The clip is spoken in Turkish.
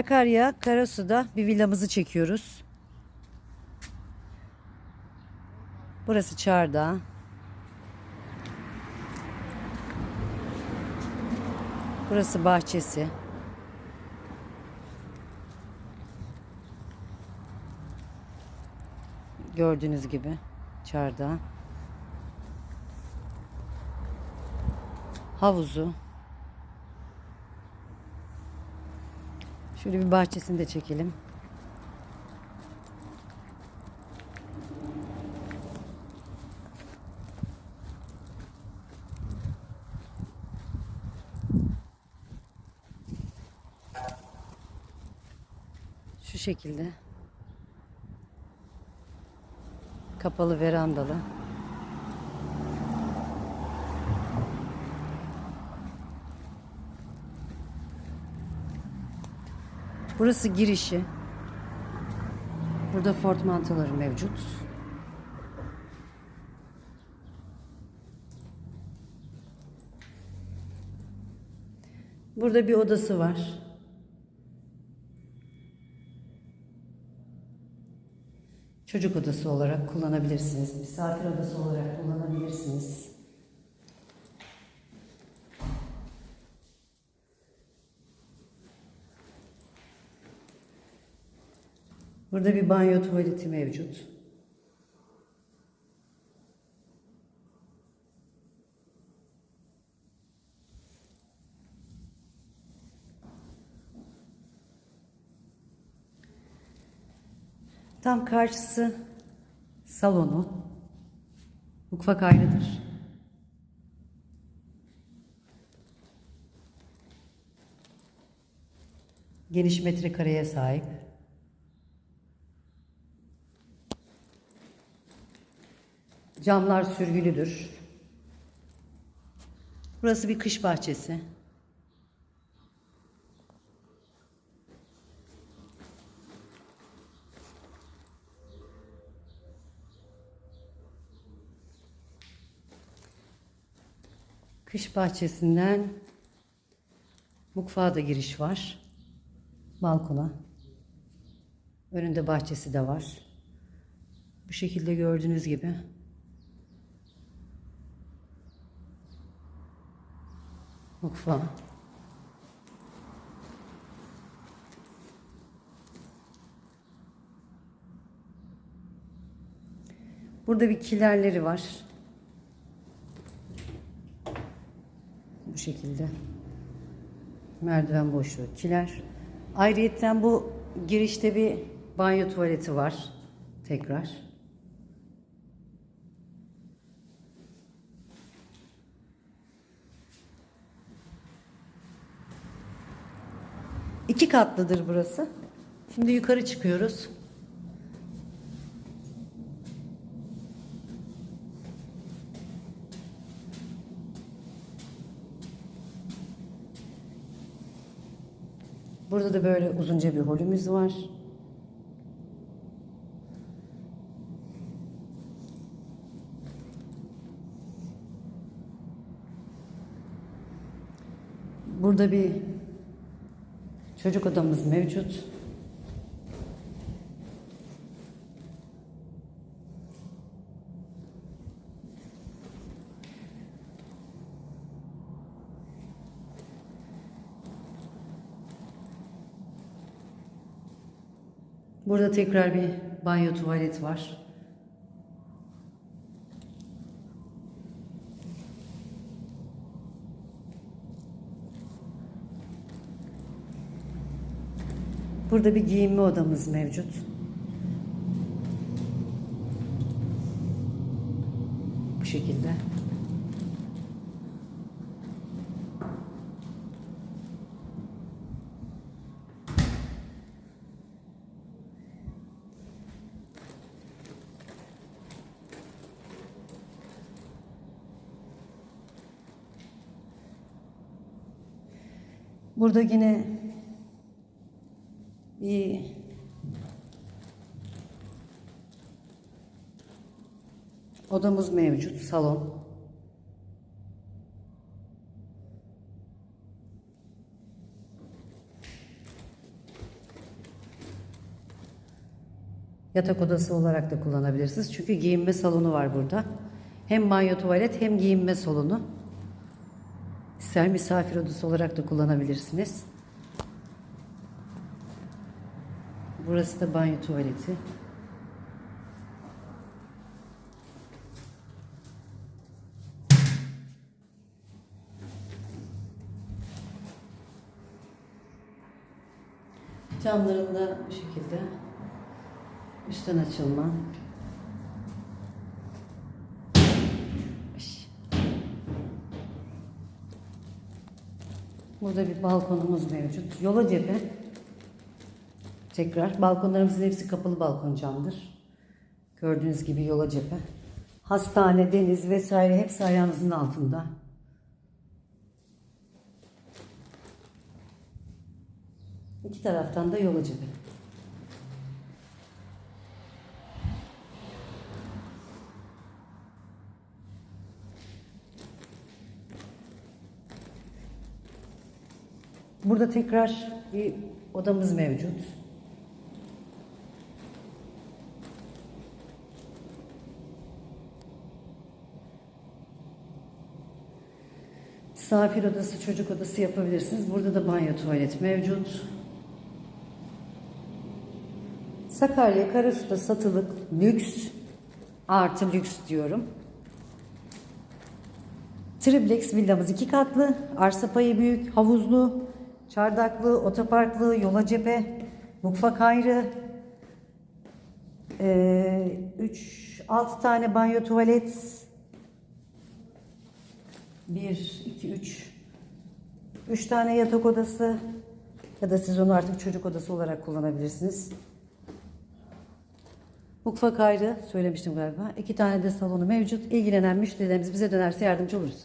Sakarya Karasu'da bir villamızı çekiyoruz. Burası Çardağ. Burası bahçesi. Gördüğünüz gibi Çardağ. Havuzu. Şöyle bir bahçesini de çekelim. Şu şekilde. Kapalı verandalı. Burası girişi. Burada fort mantoları mevcut. Burada bir odası var. Çocuk odası olarak kullanabilirsiniz. Misafir odası olarak kullanabilirsiniz. Burada bir banyo tuvaleti mevcut. Tam karşısı salonu. Mutfak ayrıdır. Geniş metrekareye sahip. Camlar sürgülüdür. Burası bir kış bahçesi. Kış bahçesinden mutfağa da giriş var. Balkona. Önünde bahçesi de var. Bu şekilde gördüğünüz gibi. Mutfağı. Burada bir kilerleri var. Bu şekilde. Merdiven boşluğu, kiler. Ayrıyeten bu girişte bir banyo tuvaleti var. Tekrar. İki katlıdır burası. Şimdi yukarı çıkıyoruz. Burada da böyle uzunca bir holümüz var. Burada bir çocuk odamız mevcut. Burada tekrar bir banyo tuvalet var. Burada bir giyinme odamız mevcut. Bu şekilde. Burada yine İyi. Odamız mevcut. Salon. Yatak odası olarak da kullanabilirsiniz. Çünkü giyinme salonu var burada. Hem banyo tuvalet hem giyinme salonu. İster misafir odası olarak da kullanabilirsiniz. Burası da banyo tuvaleti. Camlarında bu şekilde üstten açılma. Burada bir balkonumuz mevcut. Yola cephe. Tekrar balkonlarımızın hepsi kapalı balkon camdır. Gördüğünüz gibi yola cephe. Hastane, deniz vesaire hepsi ayağınızın altında. İki taraftan da yola cephe. Burada tekrar bir odamız mevcut. Misafir odası, çocuk odası yapabilirsiniz. Burada da banyo, tuvalet mevcut. Sakarya Karasu'da satılık lüks artı lüks diyorum. Triplex villamız iki katlı, arsa payı büyük, havuzlu, çardaklı, otoparklı, yola cephe, mutfak ayrı, 3 6 tane banyo tuvalet 1 2 3 3 tane yatak odası ya da siz onu artık çocuk odası olarak kullanabilirsiniz. Mutfak ayrı söylemiştim galiba. İki tane de salonu mevcut. İlgilenen müşterilerimiz bize dönerse yardımcı oluruz.